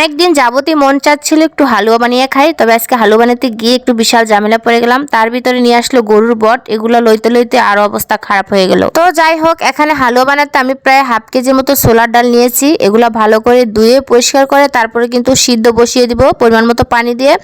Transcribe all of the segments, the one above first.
অনেকদিন যাবতই মন চাচ্ছিল একটু হালুয়া বানিয়ে খাই, তবে আজকে হালুয়া বানাতে গিয়ে একটু বিশাল ঝামেলা পড়ে গেলাম। তার ভিতরে নিয়ে আসলো গরুর বট, এগুলো লইতে লইতে আরও অবস্থা খারাপ হয়ে গেল। তো যাই হোক, এখানে হালুয়া বানাতে আমি প্রায় হাফ কেজির মতো সোলার ডাল নিয়েছি। এগুলো ভালো করে ধুয়ে পরিষ্কার করে তারপরে কিন্তু সিদ্ধ বসিয়ে দিব পরিমাণ মতো পানি দিয়ে।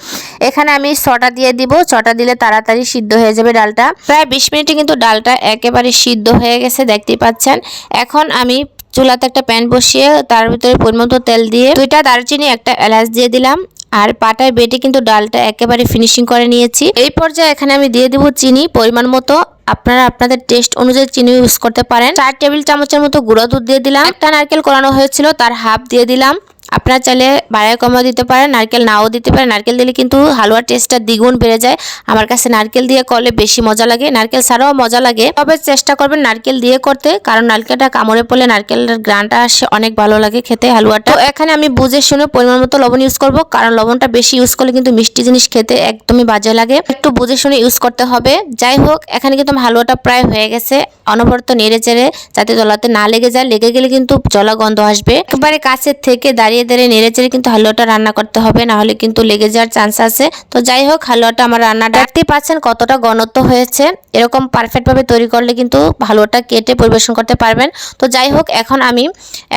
এখানে আমি ছটা দিয়ে দিব, ছটা দিলে তাড়াতাড়ি সিদ্ধ হয়ে যাবে ডালটা। প্রায় বিশ মিনিটে কিন্তু ডালটা একেবারে সিদ্ধ হয়ে গেছে, দেখতেই পাচ্ছেন। এখন আমি চুলাতে একটা প্যান বসিয়ে তার ভিতরে পরিমতো তেল দিয়ে দুইটা দারচিনি, একটা এলাচ দিয়ে দিলাম। আর পাটায় বেটে কিন্তু ডালটা একেবারে ফিনিশিং করে নিয়েছি। এই পর্যায়ে এখানে আমি দিয়ে দিব চিনি পরিমাণ মতো। আপনারা আপনাদের টেস্ট অনুযায়ী চিনি ইউজ করতে পারেন। চার টেবিল চামচের মতো গুঁড়ো দুধ দিয়ে দিলাম। একটা নারকেল করানো হয়েছিল, তার হাফ দিয়ে দিলাম। আপনারা চাইলে বাড়ায় কমা দিতে পারেন, নারকেল নাও দিতে পারেন। নারকেল দিলে কিন্তু হালুয়ার টেস্টটা দ্বিগুণ বেড়ে যায়। আমার কাছে নারকেল দিয়ে করলে বেশি মজা লাগে। নারকেল ছাড়াও মজা লাগে। তবে চেষ্টা করবেন নারকেল দিয়ে করতে, কারণ নারকেলটা কামড়ে পড়লে নারকেলের গ্রানটা আসে অনেক ভালো লাগে খেতে হালুয়াটা। এখানে আমি বুঝে শুনে পরিমাণ মতো লবণ ইউজ করব, কারণ লবণটা বেশি ইউজ করলে কিন্তু মিষ্টি জিনিস খেতে একদমই বাজে লাগে। একটু বুঝে শুনে ইউজ করতে হবে। যাই হোক, এখানে কিন্তু হালুয়াটা প্রায় হয়ে গেছে। অনবরত নেড়ে চেড়ে যাতে তলাতে না লেগে যায়, লেগে গেলে কিন্তু জলা গন্ধ আসবে। একেবারে কাছের থেকে দাঁড়িয়ে দাঁড়িয়ে নেড়ে চেড়ে কিন্তু হালুয়াটা রান্না করতে হবে না হলে কিন্তু লেগে যাওয়ার চান্স আছে। তো যাই হোক, হালুয়াটা আমার রান্না দেখতেই পাচ্ছেন কতটা ঘনত্ব হয়েছে। এরকম পারফেক্ট ভাবে তৈরি করলে কিন্তু হালুয়াটা কেটে পরিবেশন করতে পারবেন। তো যাই হোক, এখন আমি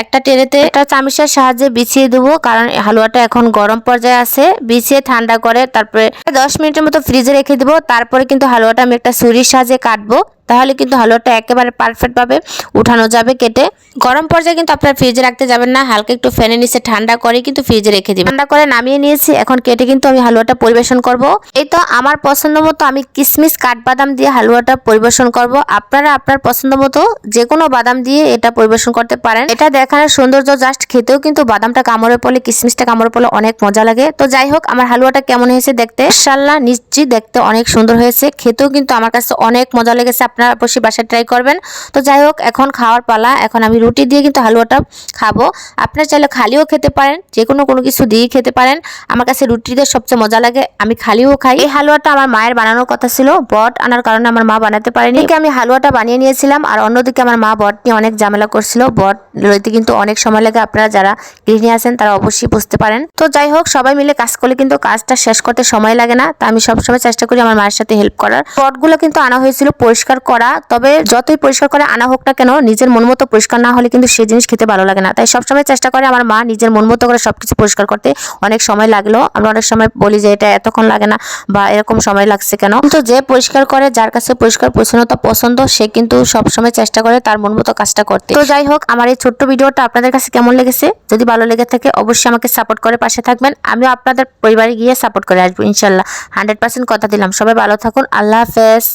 একটা টেরেতে একটা চামিচের সাহায্যে বিছিয়ে দেবো, কারণ হালুয়াটা এখন গরম পর্যায়ে আছে। বিছিয়ে ঠান্ডা করে তারপরে দশ মিনিটের মতো ফ্রিজে রেখে দেবো, তারপরে কিন্তু হালুয়াটা আমি একটা ছুরির সাহায্যে কাটবো। তাহলে কিন্তু হালুয়াটা একেবারে পারফেক্টভাবে উঠানো যাবে কেটে। গরম পর্যায়ে কিন্তু আপনার ফ্রিজে রাখতে যাবেন না, হালকা একটু ফ্যানে নিচে ঠান্ডা করে কিন্তু ফ্রিজে রেখে দিবেন। ঠান্ডা করে নামিয়ে নিয়েছি, এখন কেটে কিন্তু আমি হালুয়াটা পরিবেশন করব। এই তো আমার পছন্দ মতো আমি কিশমিশ কাঠবাদাম দিয়ে হালুয়াটা পরিবেশন করব। আপনারা আপনার পছন্দ মতো যে কোনো বাদাম দিয়ে এটা পরিবেশন করতে পারেন। এটা দেখানোর সৌন্দর্য জাস্ট খেতেও কিন্তু বাদামটা কামড়ে পড়লে কিশমিশটা কামড়ে পড়লে অনেক মজা লাগে। তো যাই হোক, আমার হালুয়াটা কেমন হয়েছে দেখতে ইনশাল্লাহ নিশ্চয়ই দেখতে অনেক সুন্দর হয়েছে। খেতেও কিন্তু আমার কাছে অনেক মজা লেগেছে। আপনারা অবশ্যই বাসায় ট্রাই করবেন। তো যাই হোক, এখন খাওয়ার পালা। এখন আমি রুটি দিয়ে কিন্তু হালুয়াটা খাব। আপনারা চাইলে খালিও খেতে পারেন যে কোনো কোনো কিছু দিয়ে খেতে পারেন। আমার কাছে রুটিতে সবচেয়ে মজা লাগে, আমি খালিও খাই। এই হালুয়াটা আমার মায়ের বানানোর কথা ছিল, বট আনার কারণে আমার মা বানাতে পারেনি। আমি হালুয়াটা বানিয়ে নিয়েছিলাম, আর অন্যদিকে আমার মা বট নিয়ে অনেক ঝামেলা করছিল। বট লইতে কিন্তু অনেক সময় লাগে, আপনারা যারা গৃহিণী আছেন, তারা অবশ্যই বুঝতে পারেন। তো যাই হোক, সবাই মিলে কাজ করলে কিন্তু কাজটা শেষ করতে সময় লাগে না, তা আমি সবসময় চেষ্টা করি আমার মায়ের সাথে হেল্প করার। বটগুলো কিন্তু আনা হয়েছিল পরিষ্কার করা, তবে যতই পরিষ্কার করে আনা হোক না কেন, নিজের মন মতো পরিষ্কার না হলে কিন্তু সেই জিনিস খেতে ভালো লাগে না। তাই সবসময় চেষ্টা করে আমার মা নিজের মন মতো করে সবকিছু পরিষ্কার করতে। অনেক সময় লাগল। আমরা অনেক সময় বলি যে, এটা এতক্ষণ লাগে না বা এরকম সময় লাগছে কেন? কিন্তু যে পরিষ্কার করে, যার কাছে পরিষ্কার পরিচ্ছন্নতা পছন্দ, সে কিন্তু সবসময় চেষ্টা করে তার মন মতো কাজটা করতে। তো যাই হোক, আমার এই ছোট্ট ভিডিওটা আপনাদের কাছে কেমন লেগেছে? যদি ভালো লেগে থাকে, অবশ্যই আমাকে সাপোর্ট করে পাশে থাকবেন। আমিও আপনাদের পরিবারে গিয়ে সাপোর্ট করে আসব, ইনশাল্লাহ। হান্ড্রেড পার্সেন্ট কথা দিলাম। সবাই ভালো থাকুন। আল্লাহ হাফেজ।